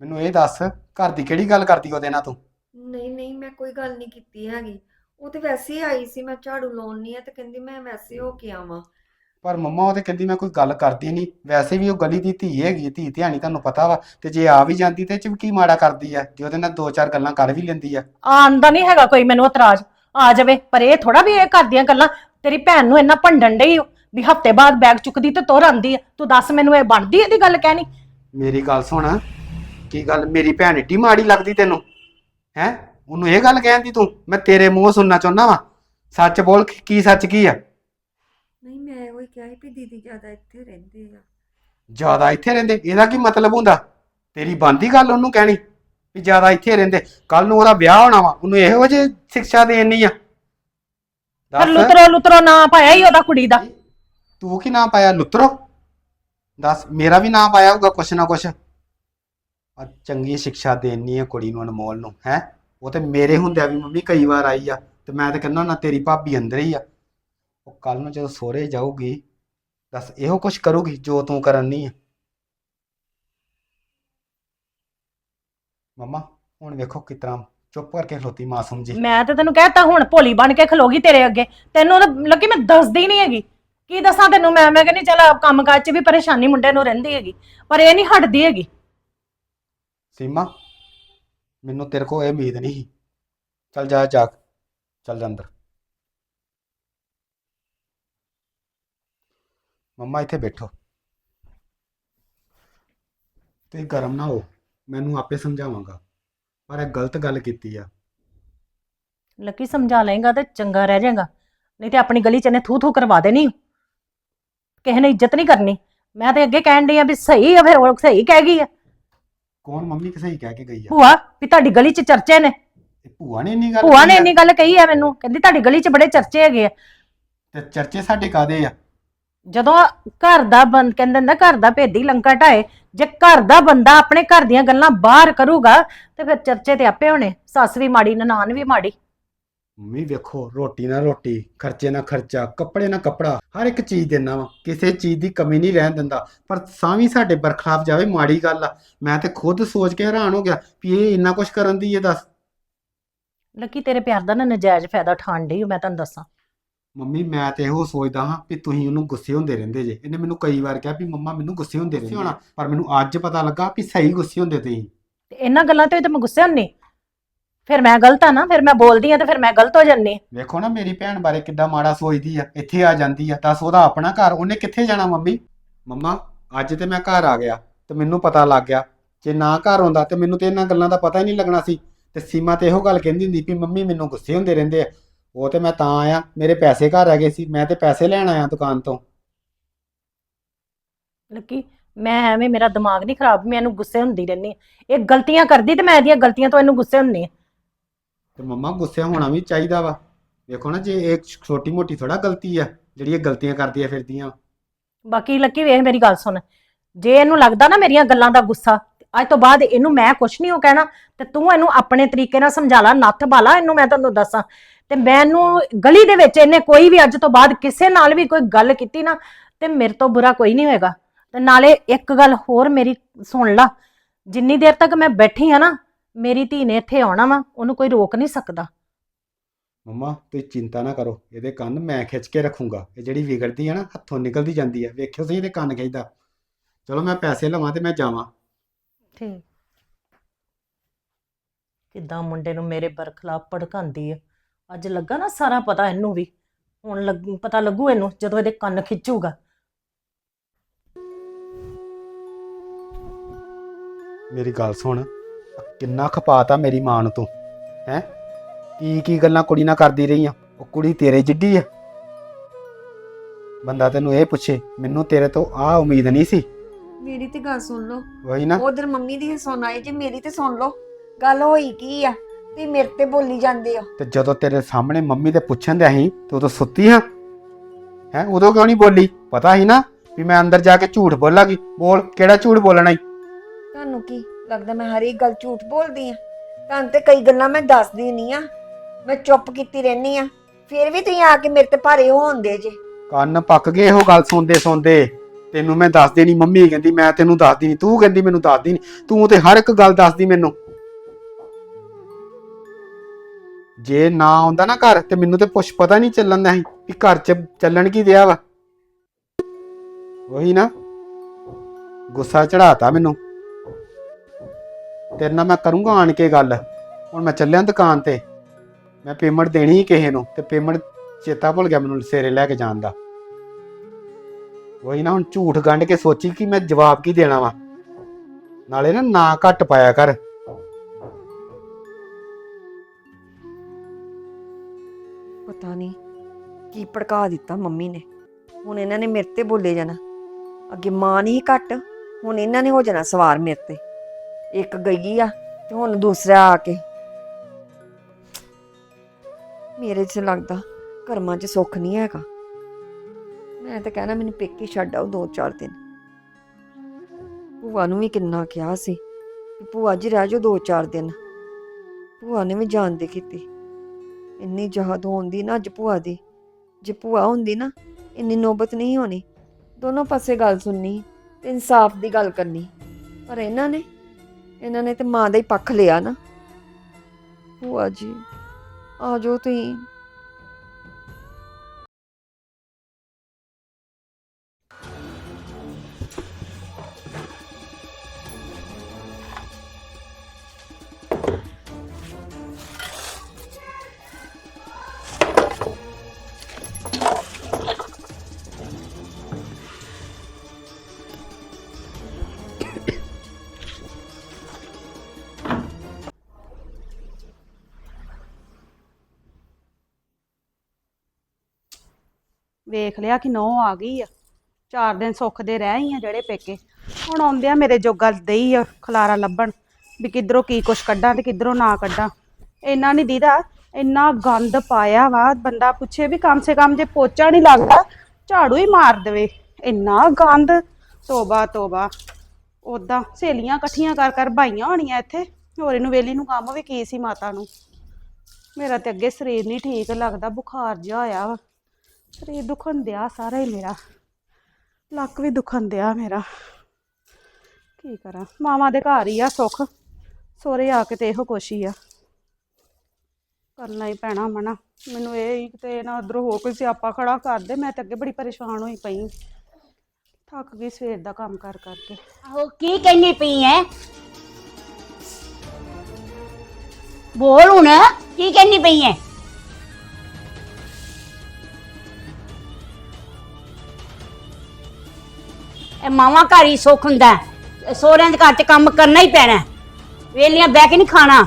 ਮੈਨੂੰ ਇਹ ਦੱਸ ਘਰ ਦੀ ਕਿਹੜੀ ਗੱਲ ਕਰਦੀ ਉਹਦੇ ਨਾਲ ਤੂੰ? ਨਹੀਂ ਨਹੀਂ ਮੈਂ ਕੋਈ ਗੱਲ ਨਹੀਂ ਕੀਤੀ ਹੈਗੀ। ਉਹ ਤੇ ਵੈਸੇ ਹੀ ਆਈ ਸੀ ਮੈਂ ਝਾੜੂ ਲਾਉਣੀ ਆ ਤੇ ਕਹਿੰਦੀ ਮੈਂ ਵੈਸੇ ਹੋ ਕੇ ਆਵਾਂ। ਪਰ ਮੰਮਾ ਉਹ ਤੇ ਕਹਿੰਦੀ ਮੈਂ ਕੋਈ ਗੱਲ ਕਰਦੀ ਨਹੀਂ। ਵੈਸੇ ਵੀ ਉਹ ਗਲੀ ਦੀ ਧੀ ਹੈਗੀ ਧੀ ਧਿਆਣੀ ਤੁਹਾਨੂੰ ਪਤਾ ਵਾ। ਤੇ ਜੇ ਆ ਵੀ ਜਾਂਦੀ ਤੇ ਇਹ ਚ ਵੀ ਕੀ ਮਾੜਾ ਕਰਦੀ ਆ? ਜੇ ਉਹਦੇ ਨਾਲ ਦੋ ਚਾਰ ਗੱਲਾਂ ਕਰ ਵੀ ਲੈਂਦੀ ਆ। ਆਂਦਾ ਨਹੀਂ ਹੈਗਾ ਕੋਈ ਮੈਨੂੰ ਇਤਰਾਜ਼। ਆ ਜਾਵੇ ਪਰ ਇਹ ਥੋੜਾ ਵੀ ਇਹ ਘਰ ਦੀਆਂ ਗੱਲਾਂ। ਤੇਰੀ ਭੈਣ ਨੂੰ ਇੰਨਾ ਭੰਡਣ ਡਈ ਓ ਵੀ ਹਫ਼ਤੇ ਬਾਅਦ ਬੈਗ ਚੁੱਕਦੀ ਤੇ ਤੁਰ ਆਂਦੀ ਆ। ਤੂੰ ਦੱਸ ਮੈਨੂੰ ਇਹ ਬਣਦੀ ਇਹਦੀ ਗੱਲ ਕਹਿਣੀ? ਮੇਰੀ ਗੱਲ ਸੁਣ। ਕੀ ਗੱਲ? ਮੇਰੀ ਭੈਣ ਏਡੀ ਮਾੜੀ ਲੱਗਦੀ ਤੈਨੂੰ? ਹੈ? ਉਹਨੂੰ ਇਹ ਗੱਲ ਕਹਿੰਦੀ ਤੂੰ? ਮੈਂ ਤੇਰੇ ਮੂੰਹੋਂ ਸੁਣਨਾ ਚਾਹੁੰਦਾ ਵਾ। ਸੱਚ ਬੋਲ ਕੀ ਸੱਚ ਕੀ ਆ? ਕਿਹਾ ਸੀ ਵੀ ਦੀਦੀ ਜ਼ਿਆਦਾ ਇੱਥੇ ਰਹਿੰਦੇ ਆ। ਜ਼ਿਆਦਾ ਇੱਥੇ ਰਹਿੰਦੇ? ਇਹਦਾ ਕੀ ਮਤਲਬ ਹੁੰਦਾ? ਤੇਰੀ ਬੰਦੀ ਗੱਲ ਉਹਨੂੰ ਕਹਿਣੀ ਵੀ ਜ਼ਿਆਦਾ ਇੱਥੇ ਰਹਿੰਦੇ। ਕੱਲ ਨੂੰ ਉਹਦਾ ਵਿਆਹ ਹੋਣਾ ਵਾ ਉਹਨੂੰ ਇਹੋ ਜਿਹੀ ਸਿੱਖਿਆ ਦੇਣੀ ਆ। ਪਰ ਦੱਸ ਲੁਤਰੋ ਲੁਤਰੋ ਨਾ ਪਾਇਆ ਹੀ ਉਹਦਾ ਕੁੜੀ ਦਾ। ਤੂੰ ਕੀ ਨਾਂ ਪਾਇਆ? ਲੁੱਤਰੋ? ਦੱਸ ਮੇਰਾ ਵੀ ਨਾਂ ਪਾਇਆ ਹੋਊਗਾ ਕੁਛ ਨਾ ਕੁਛ। ਆ ਚੰਗੀ ਸਿੱਖਿਆ ਦੇਣੀ ਹੈ ਕੁੜੀ ਨੂੰ ਅਨਮੋਲ ਨੂੰ ਹੈ? ਉਹ ਤੇ ਮੇਰੇ ਹੁੰਦਿਆਂ ਵੀ ਮੰਮੀ ਕਈ ਵਾਰ ਆਈ ਆ ਤੇ ਮੈਂ ਤੇ ਕਹਿੰਦਾ ਨਾ ਤੇਰੀ ਭਾਬੀ ਅੰਦਰ ਹੀ ਆ। ਉਹ ਕੱਲ ਨੂੰ ਜਦੋਂ ਸਹੁਰੇ ਜਾਊਗੀ ਦੱਸ ਇਹੋ ਕੁਛ ਕਰੂਗੀ ਜੋ ਤੂੰ ਕਰਨ ਨਹੀਂ ਆ? ਮਮਾ ਹੁਣ ਵੇਖੋ ਕਿਤਨਾ ਚੁੱਪ ਕਰਕੇ ਖਲੋਤੀ ਮਾਸੂਮ ਜੀ। ਮੈਂ ਤੇ ਤੈਨੂੰ ਕਹਿਤਾ ਹੁਣ ਭੋਲੀ ਬਣ ਕੇ ਖਲੋਗੀ ਤੇਰੇ ਅੱਗੇ। ਤੈਨੂੰ ਤਾਂ ਲੱਗੀ ਮੈਂ ਦੱਸਦੀ ਨਹੀਂ ਹੈਗੀ। ਕੀ ਦੱਸਾਂ ਤੈਨੂੰ? ਮੈਂ ਮੈਂ ਕਹਿੰਦੀ ਚੱਲ ਕੰਮ ਕਾਜ 'ਚ ਵੀ ਪਰੇਸ਼ਾਨੀ ਮੁੰਡੇ ਨੂੰ ਰਹਿੰਦੀ ਹੈਗੀ ਪਰ ਇਹ ਨਹੀਂ ਹਟਦੀ ਹੈਗੀ। ਸੀਮਾ ਮੈਨੂੰ ਤੇਰੇ ਕੋਲ ਇਹ ਉਮੀਦ ਨਹੀਂ ਸੀ। ਚੱਲ ਜਾ ਜਾ ਚੱਲ ਜਾ ਅੰਦਰ। ਮੰਮਾ ਇੱਥੇ ਬੈਠੋ। ਤੇ ਗਰਮ ਨਾ ਹੋ ਮੈਨੂੰ ਆਪੇ ਸਮਝਾਵਾਂਗਾ। ਪਰ ਇਹ ਗਲਤ ਗੱਲ ਕੀਤੀ ਆ। ਲੱਕੀ ਸਮਝਾ ਲਏਗਾ ਤੇ ਚੰਗਾ ਰਹਿ ਜਾਏਗਾ। ਨਹੀਂ ਤੇ ਆਪਣੀ ਗਲੀ 'ਚ ਇਹਨੇ ਥੂ ਥੂ ਕਰਵਾ ਦੇਣੀ। ਕਿਸੇ ਨੇ ਇੱਜ਼ਤ ਨਹੀਂ ਕਰਨੀ। ਮੈਂ ਤੇ ਅੱਗੇ ਕਹਿਣ ਡਈ ਆ ਵੀ ਸਹੀ ਆ ਫਿਰ ਉਹ ਸਹੀ ਕਹਿ ਗਈ ਆ। ਕੌਣ ਮੰਮੀ ਕਿਸੇ ਹੀ ਕਹਿ ਕੇ ਗਈ ਆ? ਭੂਆ ਵੀ ਤੁਹਾਡੀ ਗਲੀ 'ਚ ਚਰਚੇ ਨੇ। ਇਹ ਭੂਆ ਨੇ ਇੰਨੀ ਗੱਲ ਭੂਆ ਨੇ ਆ? ਇੰਨੀ ਗੱਲ ਕਹੀ ਆ ਮੈਨੂੰ। ਕਹਿੰਦੀ ਤੁਹਾਡੀ ਗਲੀ 'ਚ ਬੜੇ ਚਰਚੇ ਹੈਗੇ ਆ। ਤੇ ਚਰਚੇ ਸਾਡੇ ਕਾਦੇ ਆ? ਜਦੋਂ ਘਰ ਦਾ ਬੰਦ ਕਹਿੰਦੇ ਨੇ ਘਰ ਦਾ ਭੇਦੀ ਲੰਕਾ ਢਾਏ ਜੇ ਘਰ ਦਾ ਬੰਦਾ ਆਪਣੇ ਘਰ ਦੀਆਂ ਗੱਲਾਂ ਬਾਹਰ ਕਰੂਗਾ ਤੇ ਫਿਰ ਚਰਚੇ ਤੇ ਆਪੇ ਹੋਣੇ। ਸੱਸ ਵੀ ਮਾੜੀ ਨਨਾਣ ਵੀ ਮਾੜੀ। ਮੰਮੀ ਵੇਖੋ ਰੋਟੀ ਨਾ ਰੋਟੀ ਖਰਚੇ ਨਾ ਖਰਚਾ ਕੱਪੜੇ ਨਾ ਕੱਪੜਾ ਹਰ ਇੱਕ ਚੀਜ਼ ਦੇਣਾ ਵਾ। ਕਿਸੇ ਚੀਜ਼ ਦੀ ਕਮੀ ਨਹੀਂ ਰਹਿਣ ਦਿੰਦਾ। ਪਰ ਸਾਵੀ ਸਾਡੇ ਬਰਖਲਾਫ ਜਾਵੇ ਮਾੜੀ ਗੱਲ ਆ। ਮੈਂ ਤੇ ਖੁਦ ਸੋਚ ਕੇ ਹੈਰਾਨ ਹੋ ਗਿਆ ਵੀ ਇਹ ਇੰਨਾ ਕੁਝ ਕਰਨ ਦੀ ਇਹ ਦੱਸ। ਲੱਕੀ ਤੇਰੇ ਪਿਆਰ ਦਾ ਨਾ ਨਜਾਇਜ਼ ਫਾਇਦਾ ਉਠਾਣ ਡਈ ਓ, ਮੈਂ ਤੁਹਾਨੂੰ ਦੱਸਾਂ। ਮੰਮੀ ਮੈਂ ਤੇ ਇਹੋ ਸੋਚਦਾ ਹਾਂ ਵੀ ਤੁਸੀਂ ਉਹਨੂੰ ਗੁੱਸੇ ਹੁੰਦੇ ਰਹਿੰਦੇ ਜੇ। ਇਹਨੇ ਮੈਨੂੰ ਕਈ ਵਾਰ ਕਿਹਾ ਵੀ ਮੰਮਾ ਮੈਨੂੰ ਗੁੱਸੇ ਹੁੰਦੇ ਰਹਿੰਦੇ ਹੋਣਾ ਪਰ ਮੈਨੂੰ ਅੱਜ ਪਤਾ ਲੱਗਾ ਵੀ ਸਹੀ ਗੁੱਸੇ ਹੁੰਦੇ ਤੁਸੀਂ। ਤੇ ਇਹਨਾਂ ਗੱਲਾਂ ਤੇ ਤਾਂ ਮੈਂ ਗੁੱਸੇ ਹੁੰਨੀ ਫਿਰ ਮੈਂ ਗਲਤ ਆ ਨਾ ਫਿਰ ਮੈਂ ਬੋਲਦੀ ਆ ਤੇ ਫਿਰ ਮੈਂ ਗਲਤ ਹੋ ਜੰਨੀ ਵੇਖੋ ਨਾ ਮੇਰੀ ਭੈਣ ਬਾਰੇ ਕਿੱਦਾਂ ਮਾੜਾ ਸੋਚਦੀ ਆ ਇੱਥੇ ਆ ਜਾਂਦੀ ਆ ਦੱਸ ਉਹਦਾ ਆਪਣਾ ਘਰ ਉਹਨੇ ਕਿੱਥੇ ਜਾਣਾ ਮੰਮੀ? ਮੰਮਾ ਅੱਜ ਤੇ ਮੈਂ ਘਰ ਆ ਗਿਆ ਤੇ ਮੈਨੂੰ ਪਤਾ ਲੱਗ ਗਿਆ। ਜੇ ਨਾ ਘਰ ਹੁੰਦਾ ਤੇ ਮੈਨੂੰ ਤੇ ਇਹਨਾਂ ਗੱਲਾਂ ਦਾ ਪਤਾ ਹੀ ਨਹੀਂ ਲੱਗਣਾ ਸੀ। ਤੇ ਸੀਮਾ ਤੇ ਇਹੋ ਗੱਲ ਕਹਿੰਦੀ ਹੁੰਦੀ ਵੀ ਮੰਮੀ ਮੈਨੂੰ ਗੁੱਸੇ ਹੁੰਦੇ ਰਹਿੰਦੇ ਆ। ਉਹ ਤੇ ਮੈਂ ਤਾਂ ਆਇਆ ਮੇਰੇ ਪੈਸੇ ਘਰ ਆ ਗਏ ਸੀ ਮੈਂ ਤੇ ਪੈਸੇ ਲੈਣ ਆਇਆ ਦੁਕਾਨ ਤੋਂ। ਲੱਕੀ ਮੈਂ ਐਵੇਂ ਮੇਰਾ ਦਿਮਾਗ ਨਹੀਂ ਖਰਾਬ ਮੈਂ ਇਹਨੂੰ ਗੁੱਸੇ ਹੁੰਦੀ ਰਹਿੰਦੀ ਇਹ ਗਲਤੀਆਂ ਕਰਦੀ ਤੇ ਮੈਂ ਇਹਦੀਆਂ ਗਲਤੀਆਂ ਤੋਂ ਇਹਨੂੰ ਗੁੱਸੇ ਹੁੰਨੀ ਆ ਤੇ ਮੰਮਾ ਗੁੱਸੇ ਹੋਣਾ ਵੀ ਚਾਹੀਦਾ ਵਾ। ਵੇਖੋ ਨਾ ਜੇ ਇਹ ਛੋਟੀ ਮੋਟੀ ਥੋੜਾ ਗਲਤੀ ਆ ਜਿਹੜੀ ਇਹ ਗਲਤੀਆਂ ਕਰਦੀਆਂ ਫਿਰਦੀਆਂ। ਬਾਕੀ ਲੱਕੀ ਵੇਖ ਮੇਰੀ ਗੱਲ ਸੁਣ। ਜੇ ਇਹਨੂੰ ਲੱਗਦਾ ਨਾ ਮੇਰੀਆਂ ਗੱਲਾਂ ਦਾ ਗੁੱਸਾ ਅੱਜ ਤੋਂ ਬਾਅਦ ਇਹਨੂੰ ਮੈਂ ਕੁਛ ਨਹੀਂ ਉਹ ਕਹਿਣਾ, ਤੇ ਤੂੰ ਇਹਨੂੰ ਆਪਣੇ ਤਰੀਕੇ ਨਾਲ ਸਮਝਾ ਲਾ, ਨੱਥ ਬਾਲਾ, ਇਹਨੂੰ ਮੈਂ ਤੁਹਾਨੂੰ ਦੱਸਾਂ। ਤੇ ਮੈਨੂੰ ਗਲੀ ਦੇ ਵਿੱਚ ਇਹਨੇ ਕੋਈ ਵੀ ਅੱਜ ਤੋਂ ਬਾਅਦ ਕਿਸੇ ਨਾਲ ਵੀ ਕੋਈ ਗੱਲ ਕੀਤੀ ਨਾ, ਤੇ ਮੇਰੇ ਤੋਂ ਬੁਰਾ ਕੋਈ ਨਹੀਂ ਹੋਏਗਾ। ਤੇ ਨਾਲੇ ਇੱਕ ਗੱਲ ਹੋਰ ਮੇਰੀ ਸੁਣ ਲਾ, ਜਿੰਨੀ ਦੇਰ ਤੱਕ ਮੈਂ ਬੈਠੀ ਆ ਨਾ, ਮੇਰੀ ਧੀ ਨੇ ਇੱਥੇ ਆਉਣਾ ਵਾ, ਉਹਨੂੰ ਕੋਈ ਰੋਕ ਨਹੀਂ ਸਕਦਾ। ਮੰਮਾ, ਤੁਸੀਂ ਚਿੰਤਾ ਨਾ ਕਰੋ, ਇਹਦੇ ਕੰਨ ਮੈਂ ਖਿੱਚ ਕੇ ਰੱਖੂੰਗਾ। ਇਹ ਜਿਹੜੀ ਵਿਗੜਦੀ ਆ ਨਾ, ਹੱਥੋਂ ਨਿਕਲਦੀ ਜਾਂਦੀ ਆ। ਵੇਖਿਓ ਸਹੀ ਇਹਦੇ ਕੰਨ ਖਿੱਚਦਾ। ਚਲੋ ਮੈਂ ਪੈਸੇ ਲਵਾਂ ਤੇ ਮੈਂ ਜਾਵਾਂ। ਠੀਕ। ਕਿੱਦਾਂ ਮੁੰਡੇ ਨੂੰ ਮੇਰੇ ਬਰਖਲਾਫ ਭੜਕਾਉਂਦੀ ਆ। ਅੱਜ ਲੱਗਾ ਨਾ ਸਾਰਾ ਪਤਾ ਇਹਨੂੰ ਵੀ। ਹੁਣ ਲੱਗ ਪਤਾ ਲੱਗੂ ਇਹਨੂੰ ਜਦੋਂ ਇਹਦੇ ਕੰਨ ਖਿੱਚੂਗਾ। ਮੇਰੀ ਗੱਲ ਸੁਣ। ਕਿੰਨਾ ਖਪਾਤਾ ਮੇਰੀ ਮਾਂ ਨੂੰ ਤੂੰ ਹੈ? ਕੀ ਕੀ ਗੱਲਾਂ ਕੁੜੀ ਨਾਲ ਕਰਦੀ ਰਹੀ ਆ? ਉਹ ਕੁੜੀ ਤੇਰੇ ਜਿੱਡੀ ਆ। ਬੰਦਾ ਤੈਨੂੰ ਇਹ ਪੁੱਛੇ ਮੈਨੂੰ ਤੇਰੇ ਤੋਂ ਆਹ ਉਮੀਦ ਨਹੀਂ ਸੀ। ਮੇਰੀ ਤੇ ਗੱਲ ਸੁਣ ਲਓ। ਵਹੀ ਨਾ। ਉਧਰ ਮੰਮੀ ਦੀ ਸੁਣ ਆਈ ਜੇ ਮੇਰੀ ਤੇ ਸੁਣ ਲਓ ਗੱਲ ਹੋਈ ਕੀ ਆ? ਤੇ ਮੇਰੇ ਤੇ ਬੋਲੀ ਜਾਂਦੇ ਹੋ ਤੇ ਜਦੋਂ ਤੇਰੇ ਸਾਹਮਣੇ ਮੰਮੀ ਦੇ ਪੁੱਛਣ ਦੇ ਸੀ ਤੇ ਉਦੋਂ ਸੁੱਤੀ ਹਾਂ? ਹੈ ਉਦੋਂ ਕਿਉਂ ਨਹੀਂ ਬੋਲੀ? ਪਤਾ ਸੀ ਨਾ ਵੀ ਮੈਂ ਅੰਦਰ ਜਾ ਕੇ ਝੂਠ ਬੋਲਾਂਗੀ। ਬੋਲ ਕਿਹੜਾ ਝੂਠ ਬੋਲਣਾ ਈ? ਤੁਹਾਨੂੰ ਕੀ ਲੱਗਦਾ ਮੈਂ ਹਰ ਇੱਕ ਗੱਲ ਝੂਠ ਬੋਲਦੀ ਆ? ਤੁਹਾਨੂੰ ਤੇ ਕਈ ਗੱਲਾਂ ਮੈਂ ਦੱਸਦੀ ਨਹੀਂ ਆ। ਮੈਂ ਚੁੱਪ ਕੀਤੀ ਰਹਿਨੀ ਆ। ਫਿਰ ਵੀ ਤੁਸੀਂ ਆ ਕੇ ਮੇਰੇ ਤੇ ਭਾਰੇ ਹੋਉਂਦੇ ਜੇ। ਕੰਨ ਪੱਕ ਗਏ ਇਹੋ ਗੱਲ ਸੁਣਦੇ ਸੁਣਦੇ ਤੈਨੂੰ ਮੈਂ ਦੱਸਦੀ ਨਹੀਂ ਮੰਮੀ ਕਹਿੰਦੀ, ਮੈਂ ਤੈਨੂੰ ਦੱਸਦੀ ਨਹੀਂ ਤੂੰ ਕਹਿੰਦੀ ਮੈਨੂੰ ਦੱਸਦੀ ਨਹੀਂ ਤੂੰ ਤੇ ਹਰ ਇੱਕ ਗੱਲ ਦੱਸਦੀ ਮੈਨੂੰ। ਜੇ ਨਾ ਆਉਂਦਾ ਨਾ ਘਰ, ਤੇ ਮੈਨੂੰ ਤੇ ਪੁੱਛ ਪਤਾ ਨਹੀਂ ਚੱਲਣ ਦਾ ਸੀ ਵੀ ਘਰ ਚ ਚੱਲਣ ਕੀ ਦਿਆ ਵਾ। ਉਹੀ ਨਾ, ਗੁੱਸਾ ਚੜਾਤਾ ਮੈਨੂੰ। ਤੇਰੇ ਨਾਲ ਮੈਂ ਕਰੂੰਗਾ ਆਣ ਕੇ ਗੱਲ। ਹੁਣ ਮੈਂ ਚੱਲਿਆ ਦੁਕਾਨ ਤੇ। ਮੈਂ ਪੇਮੈਂਟ ਦੇਣੀ ਸੀ ਕਿਸੇ ਨੂੰ, ਤੇ ਪੇਮੈਂਟ ਚੇਤਾ ਭੁੱਲ ਗਿਆ ਮੈਨੂੰ ਸਵੇਰੇ ਲੈ ਕੇ ਜਾਣ ਦਾ। ਉਹੀ ਨਾ ਹੁਣ ਝੂਠ ਗੰਢ ਕੇ ਸੋਚੀ ਕਿ ਮੈਂ ਜਵਾਬ ਕੀ ਦੇਣਾ ਵਾ। ਨਾਲੇ ਨਾ ਨਾ ਘੱਟ ਪਾਇਆ ਕਰ। ਪਤਾ ਨਹੀਂ ਕੀ ਭੜਕਾ ਦਿੱਤਾ ਮੰਮੀ ਨੇ। ਹੁਣ ਇਹਨਾਂ ਨੇ ਮੇਰੇ ਤੇ ਬੋਲੇ ਜਾਣਾ। ਅੱਗੇ ਮਾਂ ਨਹੀਂ ਘੱਟ, ਹੁਣ ਇਹਨਾਂ ਨੇ ਹੋ ਜਾਣਾ ਸਵਾਰ ਮੇਰੇ ਤੇ। ਇੱਕ ਗਈ ਆ ਤੇ ਹੁਣ ਦੂਸਰਾ ਆ ਕੇ। ਮੇਰੇ 'ਚ ਲੱਗਦਾ ਕਰਮਾਂ 'ਚ ਸੁੱਖ ਨਹੀਂ ਹੈਗਾ। ਮੈਂ ਤਾਂ ਕਹਿਣਾ ਮੈਨੂੰ ਪੇਕੇ ਛੱਡ ਆਓ ਦੋ ਚਾਰ ਦਿਨ। ਭੂਆ ਨੂੰ ਵੀ ਕਿੰਨਾ ਕਿਹਾ ਸੀ ਕਿ ਭੂਆ ਜੀ ਰਹਿ ਜਾਓ ਦੋ ਚਾਰ ਦਿਨ। ਭੂਆ ਨੇ ਵੀ ਜਾਣ ਦੇ ਕੀਤੀ। ਇੰਨੀ ਜਹਦ ਹੁੰਦੀ ਨਾ ਅੱਜ ਭੂਆ ਦੀ। ਜੇ ਭੂਆ ਹੁੰਦੀ ਨਾ, ਇੰਨੀ ਨੌਬਤ ਨਹੀਂ ਹੋਣੀ। ਦੋਨੋਂ ਪਾਸੇ ਗੱਲ ਸੁਣਨੀ, ਤੇ ਇਨਸਾਫ ਦੀ ਗੱਲ ਕਰਨੀ। ਪਰ ਇਹਨਾਂ ਨੇ ਇਹਨਾਂ ਨੇ ਤੇ ਮਾਂ ਦਾ ਹੀ ਪੱਖ ਲਿਆ ਨਾ। ਭੂਆ ਜੀ, ਆ ਜਾਓ ਤੁਸੀਂ। ਵੇਖ ਲਿਆ ਕਿ ਨੌ ਆ ਗਈ ਆ। ਚਾਰ ਦਿਨ ਸੁੱਖ ਦੇ ਰਹਿ ਹੀ ਆ ਜਿਹੜੇ ਪੇਕੇ। ਹੁਣ ਆਉਂਦੇ ਆ ਮੇਰੇ ਜੋਗਾ ਦੇਈ ਆ ਖਲਾਰਾ ਲੱਭਣ ਵੀ ਕਿੱਧਰੋਂ ਕੀ ਕੁਛ ਕੱਢਾਂ ਤੇ ਕਿੱਧਰੋਂ ਨਾ ਕੱਢਾਂ। ਇੰਨਾ ਨਹੀਂ ਦੀਦਾ, ਇੰਨਾ ਗੰਦ ਪਾਇਆ ਵਾ, ਬੰਦਾ ਪੁੱਛੇ ਵੀ ਕਮ ਸੇ ਕਮ ਜੇ ਪੋਚਾ ਨਹੀਂ ਲੱਗਦਾ, ਝਾੜੂ ਹੀ ਮਾਰ ਦੇਵੇ। ਇੰਨਾ ਗੰਦ, ਤੋਬਾ ਤੋਬਾ। ਉਦਾਂ ਸਹੇਲੀਆਂ ਇਕੱਠੀਆਂ ਕਰ ਕਰ ਭਾਈਆਂ ਹੋਣੀਆਂ ਇੱਥੇ, ਹੋਰ ਇਹਨੂੰ ਵੇਲੀ ਨੂੰ ਕੰਮ ਵੀ ਕੀ ਸੀ ਮਾਤਾ ਨੂੰ। ਮੇਰਾ ਤੇ ਅੱਗੇ ਸਰੀਰ ਨਹੀਂ ਠੀਕ ਲੱਗਦਾ, ਬੁਖਾਰ ਜਿਹਾ ਹੋਇਆ ਵਾ। ਸਰੀਰ ਦੁਖਣ ਦਿਆ ਸਾਰਾ ਹੀ ਮੇਰਾ। ਲੱਕ ਵੀ ਦੁਖਣ ਦਿਆ ਮੇਰਾ। ਕੀ ਕਰਾਂ? ਮਾਵਾਂ ਦੇ ਘਰ ਹੀ ਆ ਸੁੱਖ। ਸੋਰੇ ਆ ਕੇ ਤੇ ਇਹੋ ਕੁਛ ਹੀ ਆ। ਕਰਨਾ ਹੀ ਪੈਣਾ ਮਨਾ। ਮੈਨੂੰ ਇਹ ਹੀ ਤੇ ਨਾ ਉਧਰੋਂ ਹੋ ਕੋਈ ਸਿਆਪਾ ਖੜਾ ਕਰ ਦੇ, ਮੈਂ ਤੇ ਅੱਗੇ ਬੜੀ ਪਰੇਸ਼ਾਨ ਹੋਈ ਪਈ। ਥੱਕ ਗਈ ਸਵੇਰ ਦਾ ਕੰਮ ਕਰ ਕਰਕੇ। ਆਹੋ, ਕੀ ਕਹਿੰਦੀ ਪਈ ਐ? ਬੋਲ ਹੁਣ, ਕੀ ਕਹਿੰਦੀ ਪਈ ਐ? ਇਹ ਮਾਵਾਂ ਘਰ ਹੀ ਸੁੱਖ ਹੁੰਦਾ। ਸਹੁਰਿਆਂ ਦੇ ਘਰ ਚ ਕੰਮ ਕਰਨਾ ਹੀ ਪੈਣਾ। ਵੇਲੀਆਂ ਬਹਿ ਕੇ ਨਹੀਂ ਖਾਣਾ।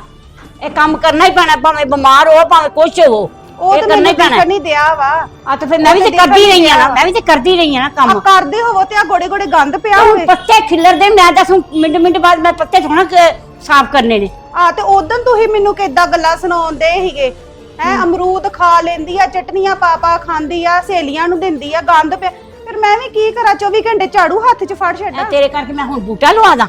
ਇਹ ਕੰਮ ਕਰਨਾ ਹੀ ਪੈਣਾ ਭਾਵੇਂ ਬਿਮਾਰ ਹੋ ਭਾਵੇਂ ਕੁਛ ਹੋ। ਉਹ ਤੇ ਮੈਨੂੰ ਪੈਣਾ ਦੇਖਣ ਨਹੀਂ ਦਿਆ ਵਾ। ਆ ਤਾਂ ਫਿਰ ਮੈਂ ਵੀ ਤੇ ਕਰਦੀ ਰਹੀ ਆ ਨਾ ਮੈਂ ਵੀ ਤੇ ਕਰਦੀ ਰਹੀ ਆ ਨਾ ਕੰਮ। ਕਰਦੇ ਹੋਵੋ ਤੇ ਆ ਗੋੜੇ ਗੋੜੇ ਗੰਦ ਪਿਆ ਹੋਵੇ। ਪੱਤੇ ਖਿਲਰਦੇ ਮੈਂ ਦੱਸ ਮਿੰਟ ਮਿੰਟ ਬਾਅਦ ਮੈਂ ਪੱਤੇ ਥੋੜਾ ਸਾਫ਼ ਕਰਨੇ ਨੇ। ਆ ਤੇ ਉਦੋਂ ਤੁਸੀਂ ਮੈਨੂੰ ਕਿੱਦਾਂ ਗੱਲਾਂ ਸੁਣਾਉਂਦੇ ਸੀਗੇ? ਹੈ ਅਮਰੂਦ ਖਾ ਲੈਂਦੀ ਆ ਚਟਨੀਆਂ ਪਾ ਪਾ ਖਾਂਦੀ ਆ ਸਹੇਲੀਆਂ ਨੂੰ ਦਿੰਦੀ ਆ ਗੰਦ ਪਿਆ। ਫਿਰ ਮੈਂ ਵੀ ਕੀ ਕਰਾਂ? 24 ਘੰਟੇ ਝਾੜੂ ਹੱਥ 'ਚ ਫੜ ਛੱਡਾਂ। ਤੇਰੇ ਕਰਕੇ ਮੈਂ ਹੁਣ ਬੂਟਾ ਲਵਾ ਦਾਂ।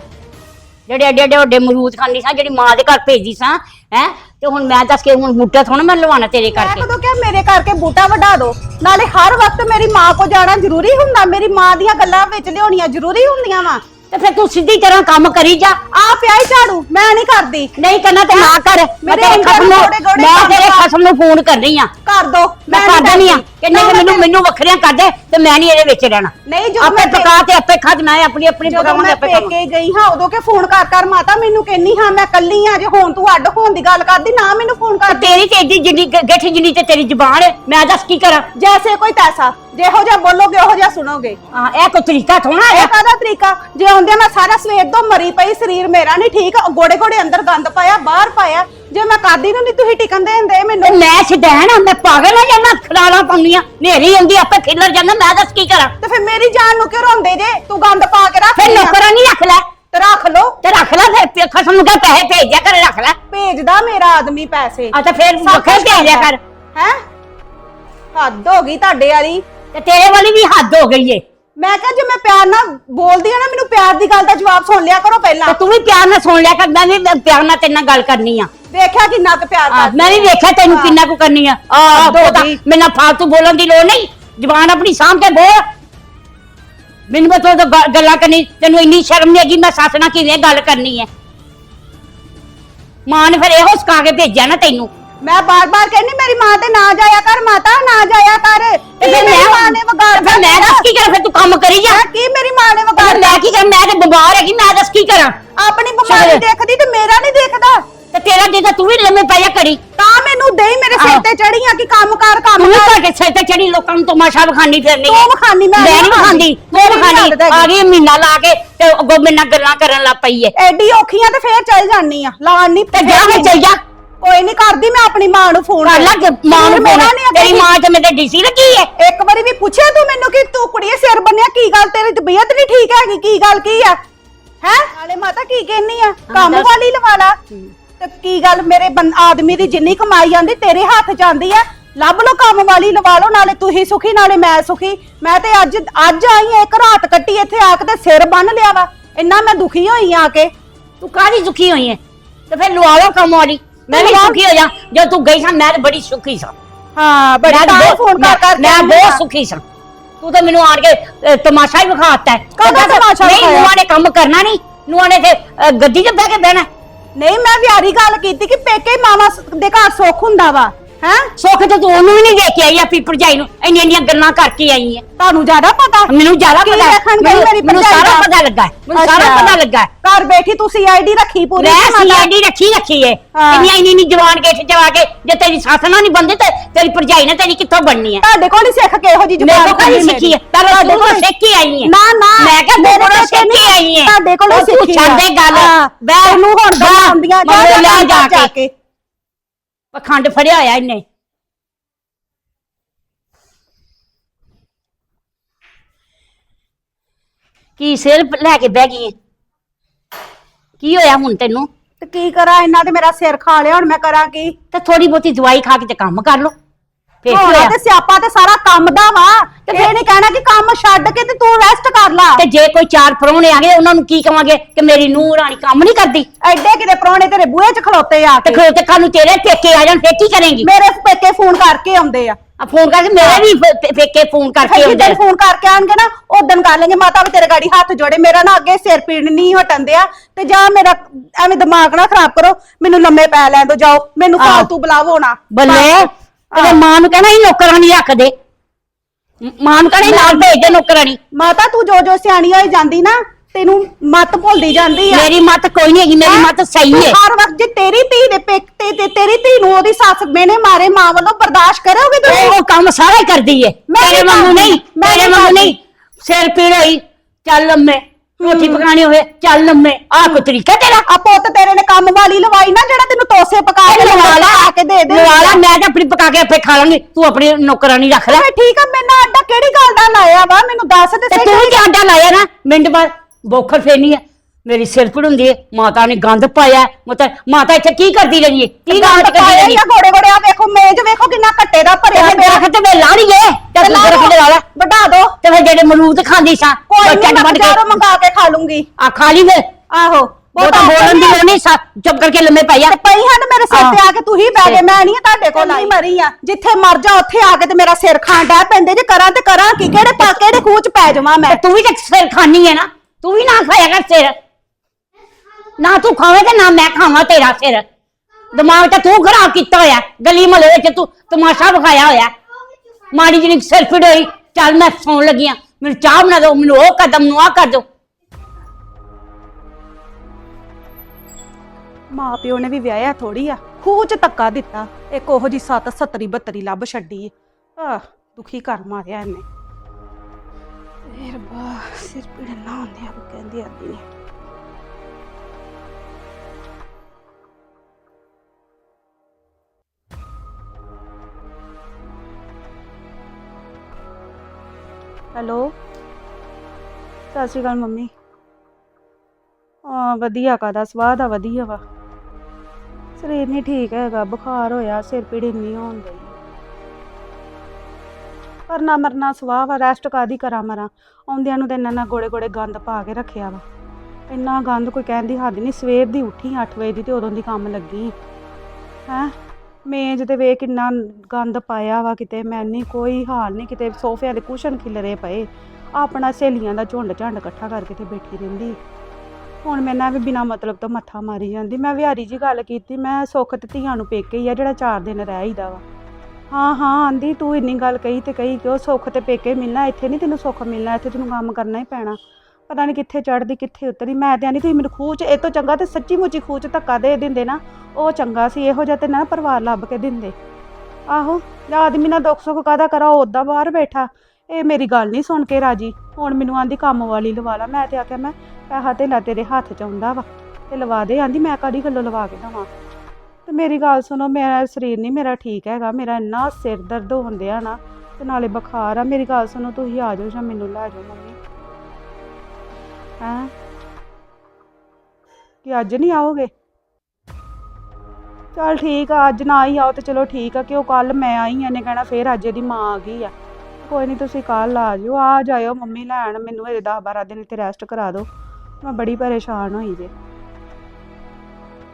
ਜਿਹੜੇ ਐਡੇ ਐਡੇ ਵੱਡੇ ਮਰੂਦ ਖਾਂਦੀ ਸਾਂ ਜਿਹੜੀ ਮਾਂ ਦੇ ਘਰ ਭੇਜੀ ਸਾਂ ਹੈ? ਤੇ ਹੁਣ ਮੈਂ ਦੱਸ ਕੇ ਹੁਣ ਬੂਟਾ ਥੋੜਾ ਮੈਂ ਲਵਾਣਾ ਤੇਰੇ ਮੈਂ ਕਰਕੇ। ਕਦੋਂ ਕਿਹਾ ਮੇਰੇ ਕਰਕੇ ਬੂਟਾ ਵਢਾ ਦਿਓ ਨਾਲੇ ਹਰ ਵਕਤ ਮੇਰੀ ਮਾਂ ਕੋ ਜਾਣਾ ਜ਼ਰੂਰੀ ਹੁੰਦਾ। ਮੇਰੀ ਮਾਂ ਦੀਆਂ ਗੱਲਾਂ ਵਿੱਚ ਲਿਆਉਣੀਆਂ ਜ਼ਰੂਰੀ ਹੁੰਦੀਆਂ ਵਾ। ਤੇ ਫਿਰ ਤੂੰ ਸਿੱਧੀ ਤਰ੍ਹਾਂ ਕੰਮ ਕਰੀ ਜਾ। ਆ ਪਿਆ ਹੀ ਝਾੜੂ। ਮੈਂ ਨਹੀਂ ਕਰਦੀ। ਨਹੀਂ ਕਰਨਾ ਤੇ ਨਾ ਕਰ। ਮੈਂ ਮੇਰੇ ਤੇਰੇ ਅੰਦਰ ਖਸਮ ਨੂੰ ਕੰਮ। ਖਸਮ ਫੋਨ ਕਰ ਰਹੀ ਆ। ਕਰ ਦੋ। ਮੈਂ ਕਰ ਦੇਣੀ ਆ। ਕਿੰਨੇ ਕਿ ਮੈਨੂੰ ਮੈਨੂੰ ਵੱਖਰਿਆਂ ਕਰ ਦੇ ਤੇ ਮੈਂ ਨਹੀਂ ਇਹਦੇ ਵਿੱਚ ਰਹਿਣਾ। ਨਹੀਂ ਜਦੋਂ ਆਪੇ ਮੈਂ ਪਕਾ ਤੇ ਆਪੇ ਖਾ ਤੇ ਮੈਂ ਆਪਣੀ ਆਪਣੀ ਜਦੋਂ ਪਕਾਵਾਂਗੇ ਮੈਂ ਆਪੇ ਪੇਕੇ ਗਈ ਹਾਂ ਉਦੋਂ ਕਿ ਫੋਨ ਕਰ ਕਰ ਮਾਤਾ ਮੈਨੂੰ ਕਹਿੰਨੀ ਹਾਂ ਮੈਂ ਕੱਲੀ ਆ ਜੇ ਹੁਣ ਤੂੰ ਅੱਡ ਹੋਣ ਦੀ ਗੱਲ ਕਰਦੀ ਨਾ ਮੈਨੂੰ ਫੋਨ ਤੇ ਕਰ ਤੇਰੀ ਤੇ ਏਡੀ ਜਿੰਨੀ ਗ- ਗੱਠ ਜਿੰਨੀ ਤੇ ਤੇਰੀ ਜ਼ੁਬਾਨ ਹੈ ਮੈਂ ਦੱਸ ਕੀ ਕਰਾਂ? ਜੈਸੇ ਕੋਈ ਪੈਸਾ ਜਿਹੋ ਜਿਹਾ ਬੋਲੋਗੇ ਉਹੋ ਜਿਹਾ ਸੁਣੋਗੇ। ਹਾਂ ਇਹ ਕੋਈ ਤਰੀਕਾ ਥੋੜਾ ਇਹ ਹੈ ਕਾਹਦਾ ਤਰੀਕਾ? ਜੇ ਆਉਂਦੇ ਮੈਂ ਸਾਰਾ ਸਵੇਰ ਤੋਂ ਮਰੀ ਪਈ ਸਰੀਰ ਮੇਰਾ ਨਹੀਂ ਠੀਕ ਗੋੜੇ ਗੋੜੇ ਅੰਦਰ ਗੰਦ ਪਾਇਆ ਬਾਹਰ ਪਾਇਆ ਜੇ ਮੈਂ ਕਰਦੀ ਨੂੰ ਨਹੀਂ ਤੁਸੀਂ ਟਿਕਣ ਦੇਂਦੇ ਤੇ ਮੈਨੂੰ ਮੈਂ ਸਿਧੈਣ ਆ ਮੈਂ ਪਾਗਲ ਆ ਜਾਂ ਮੈਂ ਖਲਾਲਾ ਪਾਉਂਦੀ ਆ? ਨੇਰੀ ਆਉਂਦੀ ਆਪੇ ਖਿਲਰ ਜਾਂਦਾ ਮੈਂ ਦੱਸ ਕੀ ਕਰਾਂ? ਤੇ ਫਿਰ ਮੇਰੀ ਜਾਨ ਨੂੰ ਕਿਉਂ ਰੋਂਦੇ ਜੇ? ਤੂੰ ਗੰਦ ਪਾ ਕੇ ਰੱਖ ਫਿਰ ਲਈ ਆ। ਨੌਕਰਾਂ ਨਹੀਂ ਰੱਖ ਲੈ। ਤੇ ਰੱਖ ਲੋ ਤੇ ਰੱਖ ਲੈ ਫਿਰ ਤੇ ਖਸਮ ਕਹਿ ਪੈਸੇ ਭੇਜ ਦਿਆ ਕਰ ਰੱਖ ਲੈ। ਭੇਜਦਾ ਮੇਰਾ ਆਦਮੀ ਪੈਸੇ। ਆ ਤਾਂ ਫਿਰ ਵੱਖਰੇ ਭੇਜ ਦਿਆ ਕਰ। ਹੈ? ਹੱਦ ਹੋ ਗਈ ਤੁਹਾਡੇ ਵਾਲੀ। ਤੇ ਤੇਰੇ ਵਾਲੀ ਵੀ ਹੱਦ ਹੋ ਗਈ ਏ। ਮੈਂ ਕਿਹਾ ਜੇ ਮੈਂ ਪਿਆਰ ਨਾਲ ਬੋਲਦੀ ਆ ਨਾ ਮੈਨੂੰ ਪਿਆਰ ਦੀ ਗੱਲ ਦਾ ਜਵਾਬ ਸੁਣ ਲਿਆ ਕਰੋ ਪਹਿਲਾਂ। ਤੇ ਤੂੰ ਵੀ ਪਿਆਰ ਨਾਲ ਸੁਣ ਲਿਆ ਕਰ ਮੈਂ ਵੀ ਪਿਆਰ ਨਾਲ ਤੇਰੇ ਨਾਲ ਗੱਲ ਕਰਨੀ ਆ। ਦੇਖਿਆ ਕਿੰਨਾ ਕੁ ਪਿਆਰ ਆ, ਕਰਦੀ ਮੈਂ ਵੀ ਵੇਖਿਆ ਤੈਨੂੰ। ਕਿੰਨਾ ਕੁ ਕਰਨੀ ਆ। ਆ ਹੱਦ ਹੋ ਪਤਾ ਗਈ। ਮੈਨਾਂ ਫਾਲਤੂ ਬੋਲਣ ਦੀ ਲੋੜ ਨਹੀਂ। ਜ਼ਬਾਨ ਆਪਣੀ ਸਾਂਭ ਕੇ ਬੋਲ। ਮੈਨੂੰ ਬਤੋ ਤਾਂ ਗ- ਗੱਲਾਂ ਕਰਨੀ ਤੈਨੂੰ ਇੰਨੀ ਸ਼ਰਮ ਨਹੀਂ ਹੈਗੀ ਮੈਂ ਸੱਸ ਨਾਲ ਕਿਵੇਂ ਗੱਲ ਕਰਨੀ ਹੈ? ਮਾਂ ਨੇ ਫਿਰ ਇਹੋ ਸਿਖਾ ਕੇ ਭੇਜਿਆ ਨਾ ਤੈਨੂੰ। ਮੈਂ ਬਾਰ-ਬਾਰ ਕਹਿੰਨੀ ਮੇਰੀ ਮਾਂ ਤੇ ਨਾ ਜਾਇਆ ਕਰ ਮਾਤਾ ਨਾ ਜਾਇਆ ਕਰ। ਤੇ ਫਿਰ ਮੇਰੀ ਮੈਂ ਮਾਂ ਨੇ ਵਿਗਾੜ ਤੇ ਫਿਰ ਮੈਂ ਦੱਸ ਕੀ ਕਰਾਂ? ਫਿਰ ਤੂੰ ਕੰਮ ਕਰੀ ਜਾ। ਕੀ ਮੇਰੀ ਮਾਂ ਨੇ ਤੇ ਵਿਗਾੜ ਫਿਰ ਮੈਂ ਕੀ ਕਰਾਂ? ਮੈਂ ਤੇ ਬਿਮਾਰ ਹੈਗੀ ਮੈਂ ਦੱਸ ਕੀ ਕਰਾਂ? ਆਪਣੀ ਬਿਮਾਰੀ ਚੱਲ। ਦੇਖਦੀ ਤੇ ਮੇਰਾ ਨਹੀਂ ਦੇਖਦਾ। ਤੇ ਤੇਰਾ ਜੇ ਤਾਂ ਤੂੰ ਵੀ ਲੰਮੇ ਪੈ ਜਾ ਕੜੀ ਤਾਂ ਮੈਨੂੰ ਦੇਈ ਮੇਰੇ ਸਿਰ। ਤੇ ਚੜੀਆਂ ਕਿ ਕੰਮ ਕਰ ਕੰਮ ਤੂੰ ਵੀ ਕਰ। ਤੁਹਾਡੇ ਸਿਰ ਤੇ ਚੜੀ ਲੋਕਾਂ ਨੂੰ ਤਮਾਸ਼ਾ ਵਿਖਾਣੀ ਫਿਰਨੀ ਤੂੰ ਵਿਖਾਉਂਦੀ, ਮੈਂ ਨਹੀਂ ਨਹੀਂ ਵਿਖਾਉਂਦੀ। ਤੂੰ ਮੇਰੀ ਵਿਖਾਣੀ ਆਦਤ ਹੈਗੀ। ਆ ਗਈ ਮਹੀਨਾ ਲਾ ਕੇ ਤੇ ਅੱਗੋਂ ਮੇਰੇ ਨਾਲ ਗੱਲਾਂ ਕਰਨ ਲੱਗ ਪਈ ਏ। ਐਡੀ ਔਖੀਆਂ ਤੇ ਫੇਰ ਚੱਲ ਜਾਨੀ ਆ ਲਾਣ ਨਹੀਂ ਤੇ ਜਾ ਕੇ ਚੱਲ ਜਾ। ਕੋਈ ਨਹੀਂ ਕਰਦੀ ਮੈਂ ਆਪਣੀ ਮਾਂ ਨੂੰ ਫੋਨ ਕਰ ਲੱਗ ਮਾਂ ਨੂੰ ਫੋਨ ਤੇਰੀ ਮਾਂ ਤੇ ਮੇਰੇ ਡੀਸੀ ਲੱਗੀ ਏ। ਇੱਕ ਵਾਰੀ ਵੀ ਪੁੱਛਿਆ ਤੂੰ ਮੈਨੂੰ ਕਿ ਤੂੰ ਕੁੜੀਏ ਸਿਰ ਬੰਨਿਆ ਕੀ ਗੱਲ ਤੇਰੀ ਤਬੀਅਤ ਨਹੀਂ ਠੀਕ ਹੈਗੀ ਕੀ ਗੱਲ ਕੀ ਆ? ਹੈ? ਨਾਲੇ ਮਾਤਾ ਕੀ ਕਹਿਨੀ ਆ ਕੰਮ। ਵਾਲੀ ਲਵਾ ਲਾ। ਤੇ ਕੀ ਗੱਲ ਮੇਰੇ ਬੰ- ਆਦਮੀ ਦੀ ਜਿੰਨੀ ਕਮਾਈ ਆਂਦੀ ਤੇਰੇ ਹੱਥ ਚ ਆਂਦੀ ਆ? ਲੱਭ ਲੋ ਕੰਮ ਵਾਲੀ ਲਵਾ ਲਓ ਨਾਲੇ ਤੁਸੀਂ ਸੁਖੀ ਨਾਲੇ ਮੈਂ ਸੁਖੀ। ਮੈਂ ਤੇ ਅੱਜ ਅੱਜ ਆਈ ਹਾਂ ਇੱਕ ਰਾਤ ਕੱਟੀ ਇੱਥੇ ਆ ਕੇ ਤੇ ਸਿਰ ਬੰਨ ਲਿਆ ਵਾ। ਇੰਨਾ ਮੈਂ ਦੁਖੀ ਹੋਈ ਆ ਕੇ। ਤੂੰ ਕਾਹਦੀ ਦੁਖੀ ਹੋਈ ਹੈ ਤੇ ਫਿਰ ਲਵਾ ਲਓ ਕੰਮ ਵਾਲੀ। ਮੈਂ ਵੀ ਲਵਾ- ਸੁਖੀ ਹੋ ਜਾ। ਜਦੋਂ ਤੂੰ ਗਈ ਸਾਂ ਮੈਂ ਤਾਂ ਬੜੀ ਸੁਖੀ ਸਾਂ। ਹਾਂ ਬੜੀ ਮੈਂ ਤਾਂ ਬਹੁਤ- ਫੋਨ ਕਰ ਕਰ ਮੈਂ ਬਹੁਤ ਸੁਖੀ ਸਾਂ। ਤੂੰ ਤਾਂ ਮੈਨੂੰ ਆਣ ਕੇ ਅ, ਤਮਾਸ਼ਾ ਹੀ ਵਿਖਾਤਾ ਹੈ। ਕਾਹਦਾ ਕਹਿੰਦਾ ਤਮਾਸ਼ਾ ਨਹੀਂ ਵਿਖਾਇਆ? ਨੂੰਹਾਂ ਨੇ ਕੰਮ ਕਰਨਾ ਨਹੀਂ। ਨੂੰਹਾਂ ਨੇ ਤੇ ਅ, ਗੱਦੀ 'ਚ ਬਹਿ ਕੇ ਬਹਿਣਾ ਨਹੀਂ ਮੈਂ ਵਿਆਰੀ ਗੱਲ ਕੀਤੀ ਕਿ ਪੇਕੇ ਮਾਵਾ ਦੇ ਘਰ ਸੁੱਖ ਹੁੰਦਾ ਵਾ। ਹੈ? ਸੁੱਖ ਤੇ ਤੂੰ ਉਹਨੂੰ ਵੀ ਨਹੀਂ ਦੇ ਕੇ ਆਈ ਆਪਣੀ ਭਰਜਾਈ ਨੂੰ। ਇੰਨੀਆਂ ਇੰਨੀਆਂ ਗੱਲਾਂ ਕਰਕੇ ਆਈ ਹੈ ਤੁਹਾਨੂੰ ਜ਼ਿਆਦਾ ਪਤਾ? ਮੈਨੂੰ ਜ਼ਿਆਦਾ ਕੀ ਪਤਾ। ਗਈ ਮੈਨੂੰ- ਮੇਰੀ ਮੈਨੂੰ ਭਰਜਾਈ ਸਾਰਾ ਦਾ? ਪਤਾ ਲੱਗਾ। ਹੈ। ਮੈਨੂੰ ਸਾਰਾ ਅੱਛਾ। ਪਤਾ ਲੱਗਾ। ਹੈ। ਘਰ ਬੈਠੀ ਤੁਸੀਂ ਆਈਡੀ ਰੱਖੀ ਪੂਰੀ ਮੈਂ ਮਾਤਾ- ਸੀਆਈਡੀ ਰੱਖੀ ਰੱਖੀ ਏ। ਹਾਂ। ਇੰਨੀਆਂ ਇੰਨੀ ਇੰਨੀ ਜਵਾਨ ਗੇਠ ਚਵਾ ਕੇ ਜੇ ਤੇਰੀ ਸੱਸ ਨਾਲ ਨਹੀਂ ਬੰਦੇ ਤੇ ਤੇਰੀ ਭਰਜਾਈ ਨਾਲ ਤੇਰੀ ਕਿੱਥੋਂ ਬਣਨੀ ਹੈ ਤੁਹਾਡੇ ਕੋਲ ਹੀ ਸਿੱਖ ਕੇ ਇਹੋ ਜੀ ਮੇਰੇ ਕੋਲ ਹੀ ਸਿੱਖੀ ਹੈ ਪਰ ਤੂੰ ਤਾਂ ਸਿੱਖ ਕੇ ਆਈ ਹੈ ਨਾ ਨਾ। ਮੈਂ ਕਿਹਾ ਮੇਰੇ ਕੋਲੋਂ ਸਿੱਖ ਕੇ ਨਹੀਂ, ਆਈ ਹੈ ਤੁਹਾਡੇ ਕੋਲੋਂ ਉਹ ਸਿੱਖੀ ਛੱਡ ਦੇ ਗੱਲ। ਹਾਂ, ਬੈ ਤੈਨੂੰ ਹੁਣ ਗੱਲਾਂ ਆਉਂਦੀਆਂ ਜਾ ਜਾ ਕੇ। ਪਖੰਡ ਫੜਿਆ ਹੋਇਆ ਇਹਨੇ। ਕੀ ਸਿਰ ਲੈ ਕੇ ਬਹਿ ਗਈ ਕੀ ਹੋਇਆ ਹੁਣ ਤੈਨੂੰ? ਤੇ ਕੀ ਕਰਾਂ ਇਹਨਾਂ ਤੇ ਮੇਰਾ ਸਿਰ ਖਾ ਲਿਆ ਹੁਣ ਮੈਂ ਕਰਾਂ ਕੀ? ਤੇ ਥੋੜੀ ਬਹੁਤੀ ਦਵਾਈ ਖਾ ਕੇ ਤੇ ਕੰਮ ਕਰ ਲੋ ਫੇਰ ਕੀ ਹੋਣਾ ਹੋਇਆ ਤੇ ਸਿਆਪਾ ਤੇ ਸਾਰਾ ਕੰਮ ਦਾ ਵਾ ਤੇ ਫੇਰ ਨਹੀਂ ਕਹਿਣਾ ਕਿ ਕੰਮ ਛੱਡ ਕੇ ਤੇ ਤੂੰ ਰੈਸਟ ਕਰ ਲਾ। ਤੇ ਜੇ ਕੋਈ ਚਾਰ ਪਰੌਣੇ ਆ ਗਏ ਉਹਨਾਂ ਨੂੰ ਕੀ ਕਵਾਂਗੇ ਕਿ ਮੇਰੀ ਨੂੰਹ ਰਾਣੀ ਕੰਮ ਨਹੀਂ ਕਰਦੀ? ਐਡੇ ਕਿਤੇ ਪ੍ਰਾਹੁਣੇ ਤੇਰੇ ਬੂਹੇ 'ਚ ਖਲੋਤੇ ਆ ਤੇ ਕੇ ਖਲੋ ਤੇ ਕੱਲ ਨੂੰ ਤੇਰੇ ਪੇਕੇ ਆ ਜਾਣ ਫੇਰ ਕੀ ਕਰੇਂਗੀ? ਮੇਰੇ ਪੇਕੇ ਫੋਨ ਕਰਕੇ ਆਉਂਦੇ ਆ। ਆ ਫੋਨ ਕਰਕੇ ਮੇਰੇ ਵੀ ਫੇ- ਫੇ- ਪੇਕੇ ਫੋਨ ਕਰਕੇ ਆਉਂਦੇ ਆ। ਫੋਨ ਕਰਕੇ ਆਣਗੇ ਨਾ ਉਦੋਂ ਕਰ ਲੈਂਗੇ ਮਾਤਾ ਵੀ ਤੇਰੇ ਗਾੜੀ ਹੱਥ ਜੋੜੇ ਮੇਰਾ ਨਾ ਅੱਗੇ ਸਿਰ ਪੀੜ ਨਹੀਂ ਹਟਣ ਦਿਆ। ਤੇ ਜਾਂ ਮੇਰਾ ਐਵੇਂ ਦਿਮਾਗ ਨਾ ਖਰਾਬ ਕਰੋ ਮੈਨੂੰ ਲੰਮੇ ਪੈ ਲੈਣ ਦੋ ਜਾਓ ਮੈਨੂੰ ਆਹ। ਫਾਲਤੂ ਬੁਲਾਵੋ ਨਾ। ਬੱਲੇ ਤੇ ਮਾਂ ਨੂੰ ਕਹਿਣਾ ਹੀ ਨੌਕਰਾਨੀ ਰੱਖ ਦੇ ਮ- ਨੂੰ ਕਹਿਣਾ ਨਾਲ ਭੇਜ ਦੇ ਨੌਕਰਾਨੀ ਮਾਤਾ ਤੂੰ ਜੋ ਜੋ ਸਿਆਣੀ ਹੋਈ ਜਾਂਦੀ ਨਾ ਤੈਨੂੰ ਮੱਤ ਭੁੱਲਦੀ ਜਾਂਦੀ ਆ। ਮੇਰੀ ਮੱਤ ਕੋਈ ਨਹੀਂ ਹੈਗੀ ਮੇਰੀ? ਮੱਤ ਸਹੀ ਹੈ। ਹਰ ਵਕਤ ਜੇ ਤੇਰੀ ਧੀ ਦੇ ਪੇਕ ਤੇ ਤੇ ਤੇਰੀ ਧੀ ਨੂੰ ਉਹਦੀ ਸੱਸ ਮੇਨੇ ਮਾਰੇ ਮਾਂ ਵੱਲੋਂ ਬਰਦਾਸ਼ਤ ਕਰੋਗੇ ਤੁਸੀਂ? ਉਹ ਕੰਮ ਸਾਰਾ ਕਰਦੀ ਏ ਮੈਂ ਤੇਰੇ ਨਹੀਂ ਵਾਂਗੂ ਨਹੀਂ ਮੈਂ ਤੇਰੇ ਨਹੀਂ ਵਾਂਗੂ। ਨਹੀਂ। ਸਿਰ ਪੀੜ ਹੋਈ ਚੱਲ ਲੰਮੇ। ਰੋਟੀ ਪਕਾਣੀ ਹੋਵੇ ਚੱਲ ਲੰਮੇ ਆਹ ਕੋਈ ਤਰੀਕਾ ਤੇਰਾ? ਆ ਪੁੱਤ ਤੇਰੇ ਨੇ ਕੰਮ ਵਾਲੀ ਲਵਾਈ ਨਾ ਜਿਹੜਾ ਤੈਨੂੰ ਤੋਸੇ ਪਕਾ ਕੇ ਲਵਾ ਲਾ ਆ ਕੇ ਦੇ ਦੇ। ਲਵਾ ਲਾ ਮੈਂ ਤਾਂ ਆਪਣੀ ਪਕਾ ਕੇ ਆਪੇ ਖਾ ਲਾਂਗੀ। ਤੂੰ ਆਪਣੀ ਨੌਕਰਾਨੀ ਰੱਖ ਲੈ। ਠੀਕ ਆ ਮੈਨਾਂ ਅੱਡਾ ਕਿਹੜੀ ਗੱਲ ਦਾ ਲਾਇਆ ਵਾ? ਮੈਨੂੰ ਦੱਸ ਤੇ ਤੇ ਤੂੰ ਆਡਾ ਲਾਇਆ ਨਾ ਮਿੰਟ ਬਾਅਦ ਬੋਖਰ ਫੇਨੀ ਹੈ ਮੇਰੀ ਸਿਰ ਹੁੰਦੀ ਹੈ ਮਾਤਾ ਨੇ ਗੰਦ ਪਾਇਆ। ਮਤਲਬ ਮਾਤਾ ਇੱਥੇ ਕੀ ਕਰਦੀ ਰਹੀ ਹੈ ਕੀ ਗੰਦ ਕਰਦੀ ਪਾਇਆ ਰਹੀ ਹੀ ਗੋੜੇ ਗੋੜੇ ਆ ਵੇਖੋ ਮੇਜ਼ ਵੇਖੋ ਕਿੰਨਾ ਕੱਟੇ ਦਾ ਭਰਿਆ ਤੇ ਪਿਆ। ਰੱਖ ਤੇ ਵੇ ਲਾ ਲਈਏ ਤੇ ਤੇ ਲਾ ਰੱਖ ਤੇ ਲਾ ਲੈ ਵਢਾ ਦੋ। ਤੇ ਫਿਰ ਜਿਹੜੇ ਮਰੂਦ ਖਾਂਦੀ ਸਾਂ ਕੋਈ ਨਹੀਂ ਮੈਂ ਬਾਜ਼ਾਰੋਂ ਮੰਗਾ ਕੇ ਖਾ ਲੂੰਗੀ। ਆ ਖਾ ਲਈ ਵੇ। ਆਹੋ। ਉਹ ਤਾਂ ਬੋਲਣ ਦੀ ਨਹੀਂ ਸਾ ਚੁੱਪ ਕਰਕੇ ਲੰਮੇ ਪਈ ਆ ਤੇ ਪਈ ਹਨ ਮੇਰੇ ਸਿਰ ਤੇ। ਆ ਕੇ ਤੂੰ ਹੀ ਬਹਿ ਗਏ ਮੈਂ ਨਹੀਂ ਤੁਹਾਡੇ ਕੋਲ ਨਹੀਂ ਮਰੀ ਆ। ਜਿੱਥੇ ਮਰ ਜਾ ਉੱਥੇ ਆ ਕੇ ਤੇ ਮੇਰਾ ਸਿਰ ਖਾਣ ਡੈ ਪੈਂਦੇ। ਜੇ ਕਰਾਂ ਤੇ ਕਰਾਂ ਕੀ ਕਿਹੜੇ ਪਾ ਕਿਹੜੇ ਖੂਹ ਚ ਪੈ ਜਾਵਾਂ ਮੈਂ? ਤੇ ਤੂੰ ਵੀ ਤਾਂ ਸਿਰ ਖਾਣੀ ਹੈ ਨਾ ਤੂੰ ਵੀ ਨਾ ਖਾਇਆ ਕਰ ਸਿਰ। ਨਾ ਤੂੰ ਖਾਵੇਂ ਤੇ ਨਾ ਮੈਂ ਖਾਵਾਂ ਤੇਰਾ ਸਿਰ। ਦਿਮਾਗ ਤਾਂ ਤੂੰ ਖਰਾਬ ਕੀਤਾ ਹੋਇਆ ਗਲੀ ਮਹੱਲੇ ਵਿੱਚ ਤੂੰ ਤਮਾਸ਼ਾ ਵਿਖਾਇਆ ਹੋਇਆ। ਮਾੜੀ ਜਿਹੀ ਸਿਰ ਪੀੜ ਹੋਈ ਚੱਲ ਮੈਂ ਸੌਣ ਲੱਗੀ ਆਂ। ਮੈਨੂੰ ਚਾਹ ਬਣਾ ਦਿਓ ਮੈਨੂੰ ਉਹ ਕਦਮ ਨੂੰ ਆ ਕਰ ਦਿਓ। ਮਾਂ ਪਿਓ ਨੇ ਵੀ ਵਿਆਹਿਆ ਥੋੜੀ ਆ ਖੂਹ ਚ ਧੱਕਾ ਦਿੱਤਾ ਇੱਕ ਉਹੋ ਜੀ ਸੱਤ 70 72 ਲੱਭ ਛੱਡੀ ਆ ਦੁਖੀ ਕਰ ਮਾਰਿਆ ਇਹਨੇ। ਇਹ ਰੱਬਾ ਸਿਰ ਪੀੜ ਨਾ ਹੁੰਦੀ ਆ ਕਹਿੰਦੀ ਆਦੀ ਨੇ। ਹੈਲੋ। ਸਤਿ ਸ਼੍ਰੀ ਅਕਾਲ ਮੰਮੀ। ਹਾਂ, ਵਧੀਆ ਕਾਦਾ ਸਵਾਦ ਆ, ਵਧੀਆ ਵਾ। ਸਰੀਰ ਨਹੀਂ ਠੀਕ ਹੈਗਾ, ਬੁਖਾਰ ਹੋਇਆ, ਸਿਰ ਪੀੜ ਇੰਨੀ ਹੋਣ ਗਈ ਨਾ ਮਰਨਾ ਸਵਾਹ ਵਾ ਰੈਸਟ ਕਾਦੀ ਕਰਾਂ ਮਰਾਂ। ਆਉਂਦਿਆਂ ਨੂੰ ਤੇ ਇੰਨਾ ਨਾਲ ਗੋੜੇ ਗੋੜੇ ਗੰਦ ਪਾ ਕੇ ਰੱਖਿਆ ਵਾ। ਇੰਨਾ ਗੰਦ ਕੋਈ ਕਹਿਣ ਦੀ ਹੱਦ ਨਹੀਂ ਸਵੇਰ ਦੀ ਉੱਠੀ 8 ਵਜੇ ਦੀ ਤੇ ਉਦੋਂ ਦੀ ਕੰਮ ਲੱਗੀ। ਹੈ? ਮੇਜ਼ ਤੇ ਵੇ ਕਿੰਨਾ ਗੰਦ ਪਾਇਆ ਵਾ ਕਿਤੇ, ਮੈਂ ਨਹੀਂ ਕੋਈ ਹਾਲ ਨਹੀਂ ਕਿਤੇ, ਸੋਫਿਆਂ ਦੇ ਕੁਸ਼ਨ ਖਿਲਰੇ ਪਏ। ਆਪਣਾ ਸਹੇਲੀਆਂ ਦਾ ਝੁੰਡ ਝੰਡ ਇਕੱਠਾ ਕਰਕੇ ਤੇ ਬੈਠੀ ਰਹਿੰਦੀ। ਹੁਣ ਮੈਂ ਨਾ ਵੀ ਬਿਨਾ ਮਤਲਬ ਤੋਂ ਮੱਥਾ ਮਾਰੀ ਜਾਂਦੀ। ਮੈਂ ਵਿਹਾਰੀ ਜੀ ਗੱਲ ਕੀਤੀ, ਮੈਂ ਸੁੱਖ ਤੇ ਧੀਆਂ ਨੂੰ ਪੇਕੇ ਹੀ ਆ, ਜਿਹੜਾ 4 ਦਿਨ ਰਹਿ ਹੀਦਾ ਵਾ। ਹਾਂ ਹਾਂ, ਆਂਦੀ, ਤੂੰ ਇੰਨੀ ਗੱਲ ਕਹੀ ਤੇ ਕਹੀ ਕਿ ਉਹ ਸੁੱਖ ਤੇ ਪੇਕੇ ਮਿਲਣਾ, ਇੱਥੇ ਨਹੀਂ ਤੈਨੂੰ ਸੁੱਖ ਮਿਲਣਾ, ਇੱਥੇ ਤੈਨੂੰ ਕੰਮ ਕਰਨਾ ਹੀ ਪੈਣਾ। ਪਤਾ ਨਹੀਂ ਕਿੱਥੇ ਚੜਦੀ ਕਿੱਥੇ ਉਤਰੀ ਮੈਂ ਤੇ ਆਂਦੀ ਤੁਸੀਂ ਮੈਨੂੰ ਖੂਹ 'ਚ ਇਹ ਤੋਂ ਚੰਗਾ ਤੇ ਸੱਚੀ ਮੁੱਚੀ ਖੂਹ 'ਚ ਧੱਕਾ ਦੇ ਦਿੰਦੇ ਨਾ, ਉਹ ਚੰਗਾ ਸੀ, ਇਹੋ ਜਿਹਾ ਤੇ ਨਾ ਪਰਿਵਾਰ ਲੱਭ ਕੇ ਦਿੰਦੇ। ਆਹੋ ਆਦਮੀ ਨਾਲ ਦੁੱਖ ਸੁੱਖ ਕਾਦਾ ਕਰਾ, ਉਹ ਬਾਹਰ ਬੈਠਾ। ਇਹ ਮੇਰੀ ਗੱਲ ਨਹੀਂ ਸੁਣ ਕੇ ਰਾਜੀ। ਹੁਣ ਮੈਨੂੰ ਆਂਦੀ ਕੰਮ ਵਾਲੀ ਲਵਾ ਲਾ। ਮੈਂ ਤੇ ਆਖਿਆ, ਮੈਂ ਪੈਸਾ ਤੇ ਧੇਲਾ ਤੇਰੇ ਹੱਥ 'ਚ ਆਉਂਦਾ ਵਾ ਤੇ ਲਵਾ ਦੇ। ਆਂਦੀ ਮੈਂ ਕਾਦੀ ਗੱਲੋਂ ਲਵਾ ਕੇ ਦਵਾਂ? ਤੇ ਮੇਰੀ ਗੱਲ ਸੁਣੋ, ਮੇਰਾ ਸਰੀਰ ਨਹੀਂ ਮੇਰਾ ਠੀਕ ਹੈਗਾ। ਮੇਰਾ ਇੰਨਾ ਸਿਰ ਦਰਦ ਹੁੰਦਿਆ ਨਾ ਤੇ ਨਾਲੇ ਬੁਖਾਰ ਆ। ਮੇਰੀ ਗੱਲ ਸੁਣੋ, ਤੁਸੀਂ ਆ ਜਾਓ ਜਾਂ ਮੈਨੂੰ ਲੈ ਜਾਓ ਮੰਮੀ। ਹੈਂ। ਕਿ ਅੱਜ ਨਹੀਂ ਆਓਗੇ? ਚਲ ਠੀਕ ਆ, ਅੱਜ ਨਾ ਹੀ ਆਓ ਤੇ ਚਲੋ ਠੀਕ ਆ ਕਿ ਉਹ ਕੱਲ ਮੈਂ ਆਈ ਇਹਨੇ ਕਹਿਣਾ ਫੇਰ ਅੱਜ ਇਹਦੀ ਮਾਂ ਆ ਗਈ ਆ। ਕੋਈ ਨਹੀਂ ਤੁਸੀਂ ਕੱਲ ਆ ਜਿਓ, ਆ ਜਾਇਓ ਮੰਮੀ ਲੈਣ, ਮੈਨੂੰ ਇਹਦੇ 10 12 ਦਿਨ ਇੱਥੇ ਰੈਸਟ ਕਰਾ ਦਿਓ, ਮੈਂ ਬੜੀ ਪਰੇਸ਼ਾਨ ਹੋਈ ਜੇ।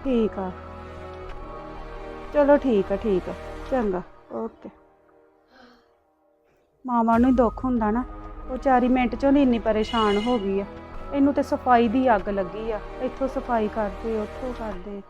ਠੀਕ ਆ। ਚਲੋ ਠੀਕ ਆ ਠੀਕ ਆ, ਚੰਗਾ, ਓਕੇ। ਮਾਵਾਂ ਨੂੰ ਦੁੱਖ ਹੁੰਦਾ ਨਾ, ਉਹ ਚਾਰੀ ਮਿੰਟ ਚੋਂ ਦੀ ਇੰਨੀ ਪਰੇਸ਼ਾਨ ਹੋ ਗਈ ਆ। ਇਹਨੂੰ ਤੇ ਸਫ਼ਾਈ ਦੀ ਅੱਗ ਲੱਗੀ ਆ। ਇੱਥੋਂ ਸਫ਼ਾਈ ਕਰਦੇ ਉੱਥੋਂ ਕਰਦੇ।